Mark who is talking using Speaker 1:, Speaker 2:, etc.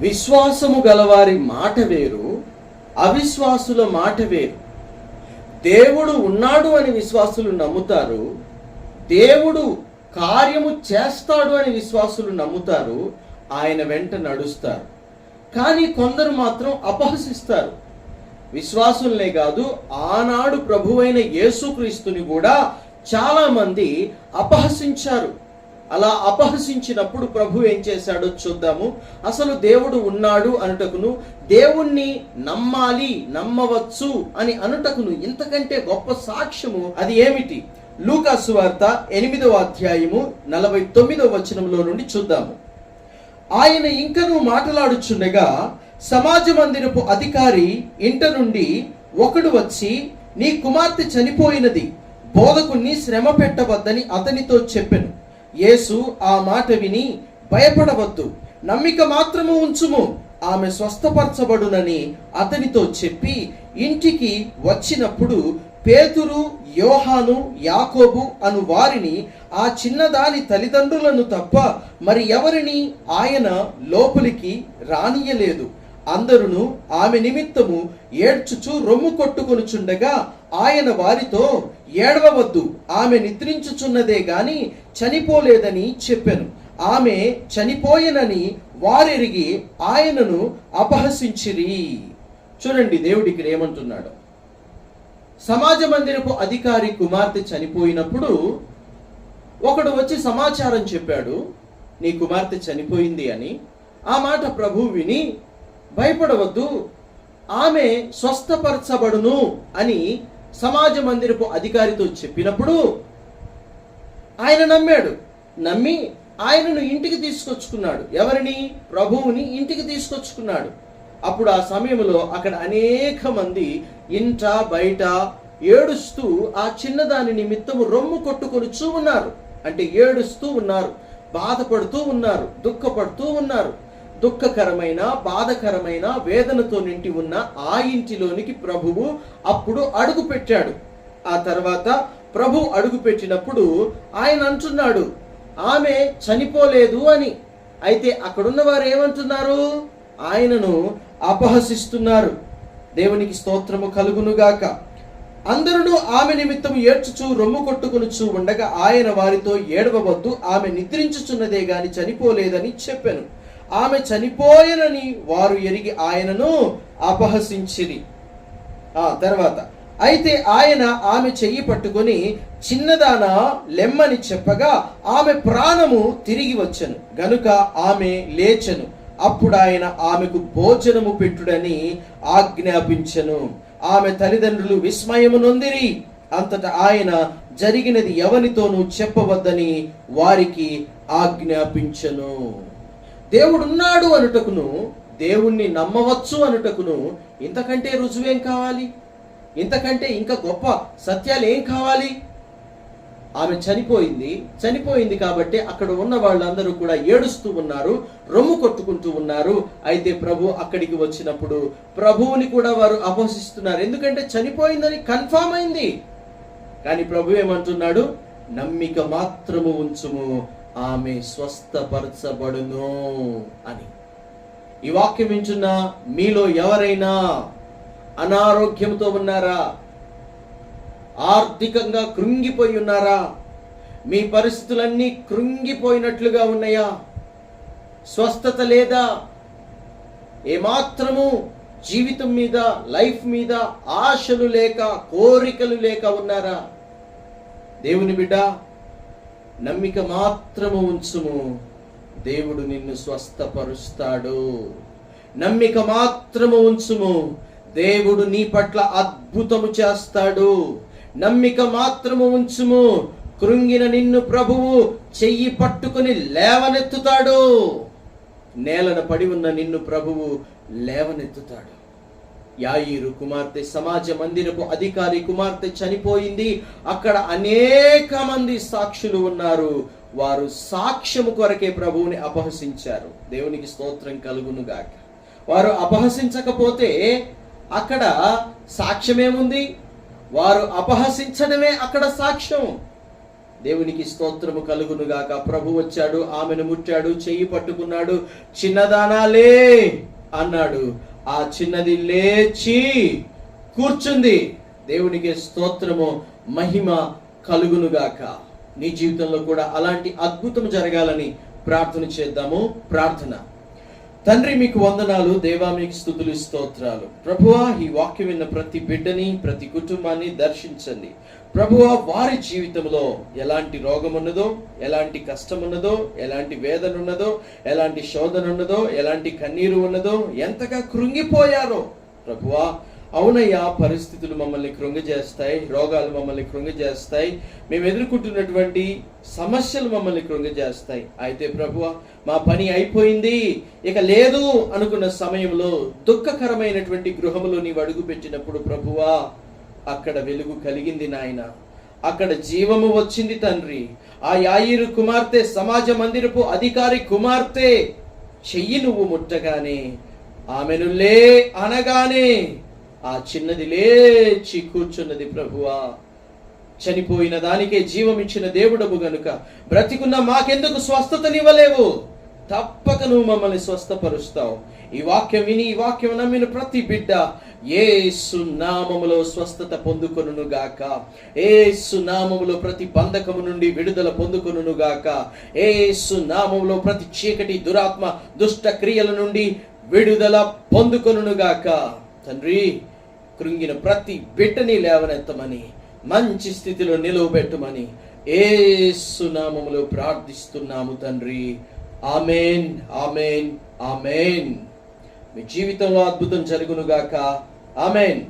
Speaker 1: విశ్వాసము గలవారి మాట వేరు అవిశ్వాసుల మాట వేరు. దేవుడు ఉన్నాడు అని విశ్వాసులు నమ్ముతారు దేవుడు కార్యము చేస్తాడు అని విశ్వాసులు నమ్ముతారు ఆయన వెంట నడుస్తారు. కానీ కొందరు మాత్రం అపహసిస్తారు. విశ్వాసులనే కాదు ఆనాడు ప్రభువైన యేసుక్రీస్తుని కూడా చాలామంది అపహసించారు. అలా అపహసించినప్పుడు ప్రభు ఏం చేశాడో చూద్దాము. అసలు దేవుడు ఉన్నాడు అనుటకును దేవుణ్ణి నమ్మాలి నమ్మవచ్చు అని అనుటకును ఇంతకంటే గొప్ప సాక్ష్యము అది ఏమిటి? లూకాసు వార్త ఎనిమిదవ అధ్యాయము నలభై తొమ్మిదవ వచనంలో నుండి చూద్దాము. ఆయన ఇంకనూ మాట్లాడుచుండగా సమాజ మందిరపు అధికారి ఇంట నుండి ఒకడు వచ్చి నీ కుమార్తె చనిపోయినది బోధకుణ్ణి శ్రమ పెట్టవద్దని అతనితో చెప్పెను. యేసు ఆ మాట విని భయపడవద్దు. నమ్మిక మాత్రము ఉంచుము. ఆమె స్వస్థపరచబడునని అతనితో చెప్పి ఇంటికి వచ్చినప్పుడు పేతురు యోహాను యాకోబు అను వారిని ఆ చిన్నదాని తల్లిదండ్రులను తప్ప మరి ఎవరిని ఆయన లోపలికి రానియలేదు అందరును ఆమె నిమిత్తము ఏడ్చుచు రొమ్ము కొట్టుకొనుచుండగా ఆయన వారితో ఏడవవద్దు ఆమె నిద్రించుచున్నదే గాని చనిపోలేదని చెప్పాను. ఆమె చనిపోయెనని వారెరిగి ఆయనను అపహసించిరి. చూడండి దేవుడికి ఏమంటున్నాడు. సమాజ మందిరపు అధికారి కుమార్తె చనిపోయినప్పుడు ఒకడు వచ్చి సమాచారం చెప్పాడు నీ కుమార్తె చనిపోయింది అని. ఆ మాట ప్రభు విని భయపడవద్దు. ఆమె స్వస్థపరచబడును అని సమాజ మందిరపు అధికారితో చెప్పినప్పుడు ఆయన నమ్మాడు. నమ్మి ఆయనను ఇంటికి తీసుకొచ్చుకున్నాడు. ఎవరిని? ప్రభువుని ఇంటికి తీసుకొచ్చుకున్నాడు. అప్పుడు ఆ సమయంలో అక్కడ అనేక మంది ఇంట బయట ఏడుస్తూ ఆ చిన్నదాని నిమిత్తము రొమ్ము కొట్టుకొని ఉన్నారు. అంటే ఏడుస్తూ ఉన్నారు బాధపడుతూ ఉన్నారు దుఃఖపడుతూ ఉన్నారు. దుఃఖకరమైన బాధకరమైన వేదనతో నిండి ఉన్న ఆ ఇంటిలోనికి ప్రభువు అప్పుడు అడుగు పెట్టాడు. ఆ తర్వాత ప్రభు అడుగు పెట్టినప్పుడు ఆయన అంటున్నాడు ఆమె చనిపోలేదు అని. అయితే అక్కడున్న వారు ఏమంటున్నారు? ఆయనను అపహసిస్తున్నారు. దేవునికి స్తోత్రము కలుగునుగాక. అందరూ ఆమె నిమిత్తం ఏడ్చుచు రొమ్ము కొట్టుకొనుచు ఉండగా ఆయన వారితో ఏడవవద్దు. ఆమె నిద్రించుచున్నదే గాని చనిపోలేదని చెప్పాను. ఆమె చనిపోయినని వారు ఎరిగి ఆయనను అపహసించిరి. ఆ తర్వాత అయితే ఆయన ఆమె చెయ్యి పట్టుకొని చిన్నదాన లెమ్మని చెప్పగా ఆమె ప్రాణము తిరిగి వచ్చను. గనుక ఆమె లేచెను. అప్పుడు ఆయన ఆమెకు భోజనము పెట్టుడని ఆజ్ఞాపించెను. ఆమె తల్లిదండ్రులు విస్మయము నొందిరి. అంతటా ఆయన జరిగినది ఎవరితోనూ చెప్పవద్దని వారికి ఆజ్ఞాపించెను. దేవుడున్నాడు అనుటకును దేవుణ్ణి నమ్మవచ్చు అనుటకును ఇంతకంటే రుజువేం కావాలి? ఇంతకంటే ఇంకా గొప్ప సత్యాలు ఏం కావాలి? ఆమె చనిపోయింది చనిపోయింది కాబట్టి అక్కడ ఉన్న వాళ్ళందరూ కూడా ఏడుస్తూ ఉన్నారు రొమ్ము కొట్టుకుంటూ ఉన్నారు. అయితే ప్రభు అక్కడికి వచ్చినప్పుడు ప్రభువుని కూడా వారు అపోషిస్తున్నారు. ఎందుకంటే చనిపోయిందని కన్ఫామ్ అయింది. కానీ ప్రభు ఏమంటున్నాడు? నమ్మిక మాత్రము ఉంచుము. ఆమె స్వస్థపరచబడును అని. ఈ వాక్యం వింటున్న మీలో ఎవరైనా అనారోగ్యంతో ఉన్నారా? ఆర్థికంగా కృంగిపోయి ఉన్నారా? మీ పరిస్థితులన్నీ కృంగిపోయినట్లుగా ఉన్నాయా? స్వస్థత లేదా? ఏమాత్రము జీవితం మీద లైఫ్ మీద ఆశలు లేక కోరికలు లేక ఉన్నారా? దేవుని బిడ్డ నమ్మిక మాత్రము ఉంచుము. దేవుడు నిన్ను స్వస్థపరుస్తాడు. నమ్మిక మాత్రము ఉంచుము. దేవుడు నీ పట్ల అద్భుతము చేస్తాడు. నమ్మిక మాత్రము ఉంచుము. కృంగిన నిన్ను ప్రభువు చెయ్యి పట్టుకుని లేవనెత్తుతాడు. నేలన పడి ఉన్న నిన్ను ప్రభువు లేవనెత్తుతాడు. యాయిరు కుమార్తె సమాజ మందిరపు అధికారి కుమార్తె చనిపోయింది. అక్కడ అనేక మంది సాక్షులు ఉన్నారు. వారు సాక్ష్యము కొరకే ప్రభువుని అపహసించారు. దేవునికి స్తోత్రం కలుగునుగాక. వారు అపహసించకపోతే అక్కడ సాక్ష్యమేముంది? వారు అపహసించడమే అక్కడ సాక్ష్యం. దేవునికి స్తోత్రము కలుగునుగాక. ప్రభు వచ్చాడు ఆమెను ముట్టాడు చెయ్యి పట్టుకున్నాడు. చిన్నదానాలే అన్నాడు. ఆ చిన్నది లేచి కూర్చుంది. దేవునికి స్తోత్రము మహిమ కలుగునుగాక. నీ జీవితంలో కూడా అలాంటి అద్భుతం జరగాలని ప్రార్థన చేద్దాము. ప్రార్థన. తండ్రి మీకు వందనాలు దేవా మీకు స్థుతులు స్తోత్రాలు. ప్రభువా ఈ వాక్యం విన్న ప్రతి బిడ్డని ప్రతి కుటుంబాన్ని దర్శించండి. ప్రభువా వారి జీవితంలో ఎలాంటి రోగం ఉన్నదో ఎలాంటి కష్టం ఉన్నదో ఎలాంటి వేదన ఉన్నదో ఎలాంటి శోధన ఉన్నదో ఎలాంటి కన్నీరు ఉన్నదో ఎంతగా కృంగిపోయారో ప్రభువా అవునయ్యా పరిస్థితులు మమ్మల్ని కృంగజేస్తాయి రోగాలు మమ్మల్ని కృంగజేస్తాయి. మేము ఎదుర్కొంటున్నటువంటి సమస్యలు మమ్మల్ని కృంగజేస్తాయి. అయితే ప్రభువ మా పని అయిపోయింది. ఇక లేదు అనుకున్న సమయంలో దుఃఖకరమైనటువంటి గృహములో నీవు అడుగు పెట్టినప్పుడు ప్రభువా అక్కడ వెలుగు కలిగింది నాయన. అక్కడ జీవము వచ్చింది తండ్రి. ఆ యాయిరు కుమార్తె సమాజ మందిరపు అధికారి కుమార్తె చెయ్యి నువ్వు ముట్టగానే ఆమెను లే అనగానే ఆ చిన్నది లేచి కూర్చున్నది ప్రభువా. చనిపోయిన దానికే జీవం ఇచ్చిన దేవుడవు గనుక. బ్రతికున్న మాకెందుకు స్వస్థతనివ్వలేవు? తప్పక నువ్వు మమ్మల్ని స్వస్థపరుస్తావు. ఈ వాక్యం విని ఈ వాక్యం నమ్మిన ప్రతి బిడ్డ ఏ సున్నామములో స్వస్థత పొందుకొనును గాక. ఏ నామములో ప్రతి బంధకము నుండి విడుదల పొందుకొనును గాక. ఏ నామములో ప్రతి చీకటి దురాత్మ దుష్ట క్రియల నుండి విడుదల పొందుకొనును గాక. తండ్రి కృంగిన ప్రతి బిడ్డని లేవనెత్తమని మంచి స్థితిలో నిలువబెట్టమని ఏసు నామములో ప్రార్థిస్తున్నాము తండ్రి. Amen amen amen. మీ జీవితంలో అద్భుతం జరుగునుగాక. ఆమెన్.